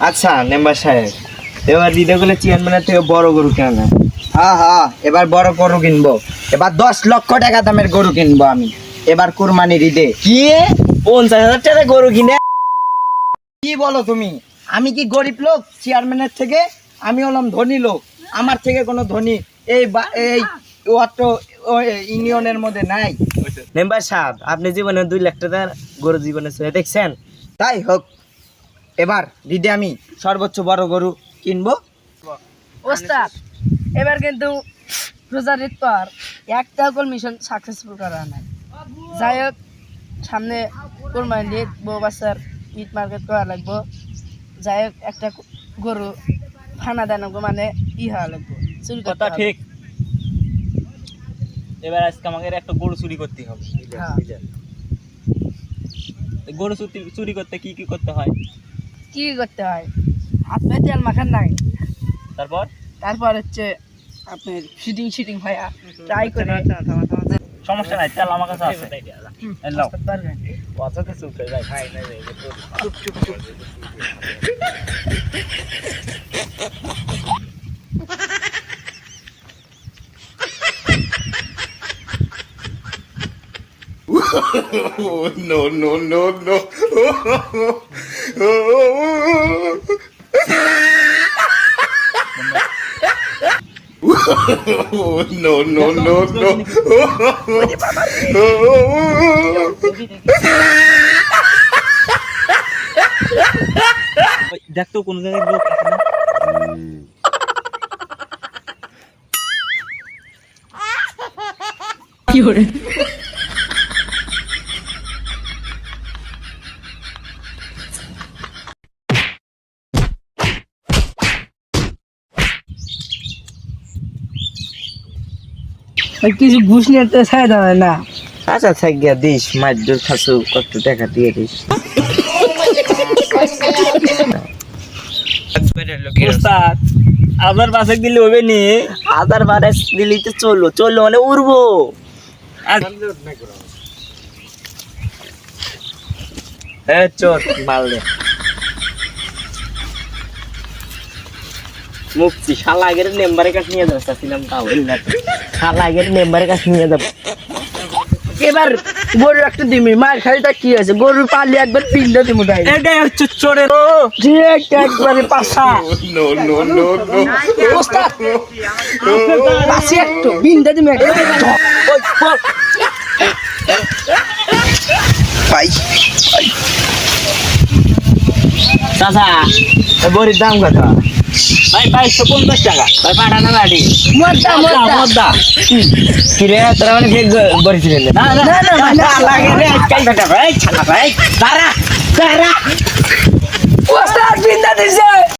আচ্ছা মেম্বার সাহেব এবার দিদে গুলো চেয়ারম্যানের থেকে বড় গরু কেন হ্যাঁ হ্যাঁ এবার বড় গরু কিনবো। এবার দশ লক্ষ টাকা দামের গরু কিনবো আমি। এবার কুরবানির ঈদে কি? পঞ্চাশ হাজার টাকা গরু কিনে? কি বলো তুমি? আমি কি গরিব লোক? চেয়ারম্যানের থেকে আমি হলাম ধনী লোক। আমার থেকে কোনো ধনী এই বা- এই অত ইউনিয়নের মধ্যে নাই। মেম্বার সাহেব আপনি জীবনে দুই লাখ টাকার গরু জীবনে দেখছেন? তাই হোক এবার দিদি আমি সর্বোচ্চ বড় গরু কিনবো? ওস্তাদ এবার কিন্তু রোজার ঈদ পর একটা কল মিশন সাকসেসফুল করা নাই। যাই হোক সামনে কোরবানি ঈদ বউ বাচ্চার ঈদ মার্কেট করা লাগবো। যাই হোক একটা গরু ফানা দেন মানে ই হওয়া লাগবো চুরি করতে কথা ঠিক। এবার আজকে আমাকে একটা গরু চুরি করতে হবে। হ্যাঁ। গরু চুরি করতে কি কি করতে হয়? কি করতে হয়? আপনি তেল মাখান নাই। তারপর? তারপর হচ্ছে আপনার শিটিং শিটিং হয় ট্রাই করে। সমস্যা নাই তেল আমার কাছে আছে। এই নাও। আসতে পারবেন no, no, no, no. no, no, no, no. দেখ তো কোন জায়গায় লোক আছে না? কিছু ঘুষ নিয়ে তো ছাড়া দেবে না। আচ্ছা থাক গিয়া দিস মাইর খাসু কত টাকা দিয়ে দিস। ওস্তাদ আপনার পাশে দিলে হবে নি? হাজার বারে দিলেই তো চলল চলল মানে উড়বো। হ্যাঁ চোর মাল মুক্তি। শালা আগের মেম্বারের কাছে নিয়ে যাব চাচ্ছিলাম তাও শালা আগের মেম্বারের কাছে নিয়ে যাব। এবার গরু একটা দিমি মার খালিটা কি আছে গরু পালি একবার পিন্ডা দিমু তাই। এটাই হচ্ছে চোরের একবারে পাশা No, no, no, no. ওস্তাদ পাশে একটু দিমু। পাই চাচা বড়ির দাম কত? ভাই বাইশশো পঞ্চাশ টাকা। ভাই পাঠানো বাড়ি মদ্দা মদ্দা। মদ্দা। কিরে তোরা মানে ফেক বড়ি না না না, না, না, না। লাগে রে আজকাল বেটা ভাই ছানা ভাই দাঁড়া দাঁড়া। ওস্তাদ পিন্ডা দিছে।